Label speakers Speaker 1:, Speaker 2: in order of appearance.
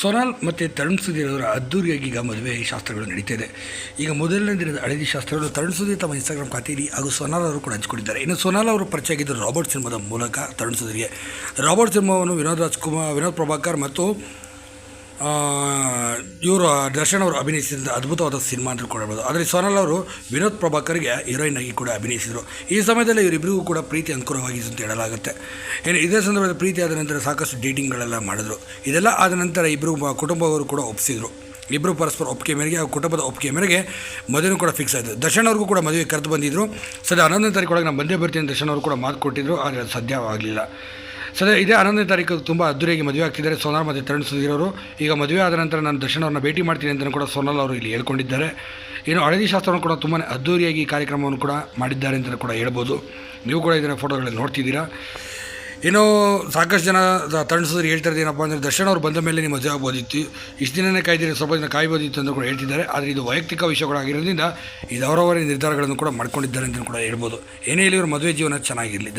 Speaker 1: ಸೊನಾಲ್ ಮತ್ತು ತರುಣ್ ಸುಧೀರ್ ಅವರ ಅದ್ದೂರಿಯಾಗಿ ಈಗ ಮದುವೆ ಶಾಸ್ತ್ರಗಳು ನಡೀತಿದೆ. ಈಗ ಮೊದಲನೇ ದಿನದ ಹಳದಿ ಶಾಸ್ತ್ರಗಳು ತರುಣ್ ಸುಧೀರ್ ತಮ್ಮ ಇನ್ಸ್ಟಾಗ್ರಾಮ್ ಖಾತೆಯಲ್ಲಿ ಹಾಗೂ ಸೊನಾಲ್ ಅವರು ಕೂಡ ಹಂಚಿಕೊಂಡಿದ್ದಾರೆ. ಇನ್ನು ಸೊನಾಲ್ ಅವರು ಪರಿಚಯ ಆಗಿದ್ದು ರಾಬರ್ಟ್ ಸಿನಿಮಾದ ಮೂಲಕ ತರುಣ್ ಸುಧೀರ್ಗೆ. ರಾಬರ್ಟ್ ಸಿನಿಮಾವನ್ನು ವಿನೋದ್ ರಾಜ್ಕುಮಾರ್, ವಿನೋದ್ ಪ್ರಭಾಕರ್ ಮತ್ತು ಇವರು ದರ್ಶನ್ ಅವರು ಅಭಿನಯಿಸಿದ ಅದ್ಭುತವಾದ ಸಿನಿಮಾ ಅಂತ ಕೂಡ ಹೇಳ್ಬೋದು ಆದರೆ ಸೋನಲ್ ಅವರು ವಿನೋದ್ ಪ್ರಭಾಕರ್ಗೆ ಹೀರೋಯಿನ್ ಆಗಿ ಕೂಡ ಅಭಿನಯಿಸಿದರು. ಈ ಸಮಯದಲ್ಲಿ ಇವರಿಬ್ಬರಿಗೂ ಕೂಡ ಪ್ರೀತಿ ಅನುಕೂಲವಾಗಿದೆ ಅಂತ ಹೇಳಲಾಗುತ್ತೆ. ಏನು ಇದೇ ಸಂದರ್ಭದಲ್ಲಿ ಪ್ರೀತಿ ಆದ ನಂತರ ಸಾಕಷ್ಟು ಡೇಟಿಂಗ್ಗಳೆಲ್ಲ ಮಾಡಿದ್ರು. ಇದೆಲ್ಲ ಆದ ನಂತರ ಇಬ್ಬರು ಕುಟುಂಬವರು ಕೂಡ ಒಪ್ಪಿಸಿದರು. ಇಬ್ಬರು ಪರಸ್ಪರ ಒಪ್ಪಿಗೆ ಮೇರೆಗೆ ಅವ್ರ ಕುಟುಂಬದ ಒಪ್ಪಿಗೆ ಮೇರೆಗೆ ಮದುವೆ ಕೂಡ ಫಿಕ್ಸ್ ಆಯಿತು. ದರ್ಶನ್ ಅವ್ರಿಗೂ ಕೂಡ ಮದುವೆ ಕರೆದು ಬಂದಿದ್ದರು ಸದ್ಯ ಹನ್ನೊಂದನೇ ತಾರೀಕು ಒಳಗೆ ನಾನು ಬಂದೇ ಬರ್ತೀನಿ ದರ್ಶನ್ ಅವರು ಕೂಡ ಮಾತು ಕೊಟ್ಟಿದ್ದರು ಆದರೆ ಅದು ಸಾಧ್ಯವಾಗಲಿಲ್ಲ ಸದ್ಯ ಇದೇ ಹನ್ನೊಂದನೇ ತಾರೀಕು ತುಂಬ ಅದ್ದೂರಿಯಾಗಿ ಮದುವೆ ಆಗ್ತಿದ್ದಾರೆ ಸೋನಾಲ್ ಮತ್ತು ತರುಣ್ ಸುಧೀರ್ ಅವರು ಈಗ ಮದುವೆ ಆದ ನಂತರ ನಾನು ದರ್ಶನ್ ಅವ್ರನ್ನ ಭೇಟಿ ಮಾಡ್ತೀನಿ ಅಂತಲೂ ಕೂಡ ಸೋನಾಲ್ ಅವರು ಇಲ್ಲಿ ಹೇಳ್ಕೊಂಡಿದ್ದಾರೆ. ಏನು ಹಳದಿ ಶಾಸ್ತ್ರವನ್ನು ಕೂಡ ತುಂಬಾ ಅದ್ದೂರಿಯಾಗಿ ಕಾರ್ಯಕ್ರಮವನ್ನು ಕೂಡ ಮಾಡಿದ್ದಾರೆ ಅಂತಲೂ ಕೂಡ ಹೇಳ್ಬೋದು. ನೀವು ಕೂಡ ಇದನ್ನು ಫೋಟೋಗಳಲ್ಲಿ ನೋಡ್ತಿದ್ದೀರಾ. ಏನೋ ಸಾಕಷ್ಟು ಜನ ತ- ತರುಣ್ ಸುಧೀರ್ ಹೇಳ್ತಾ ಇರೋದು ಏನಪ್ಪ ಅಂದರೆ ದರ್ಶನ್ ಅವ್ರು ಬಂದ ಮೇಲೆ ನಿಮ್ಮ ಮದುವೆ ಆಗ್ಬೋದಿತ್ತು. ಇಷ್ಟು ದಿನನೇ ಕಾಯ್ದಿರಿ, ಸ್ವಲ್ಪ ದಿನ ಕಾಯ್ಬೋದಿತ್ತು ಅಂತ ಕೂಡ ಹೇಳ್ತಿದ್ದಾರೆ. ಆದರೆ ಇದು ವೈಯಕ್ತಿಕ ವಿಷಯಗಳಾಗಿರೋದ್ರಿಂದ ಇದು ಅವರವರ ನಿರ್ಧಾರಗಳನ್ನು ಕೂಡ ಮಾಡ್ಕೊಂಡಿದ್ದಾರೆ ಅಂತ ಕೂಡ ಹೇಳ್ಬೋದು. ಏನೇ ಇಲ್ಲಿ ಅವರು ಮದುವೆ ಜೀವನ ಚೆನ್ನಾಗಿರಲಿ.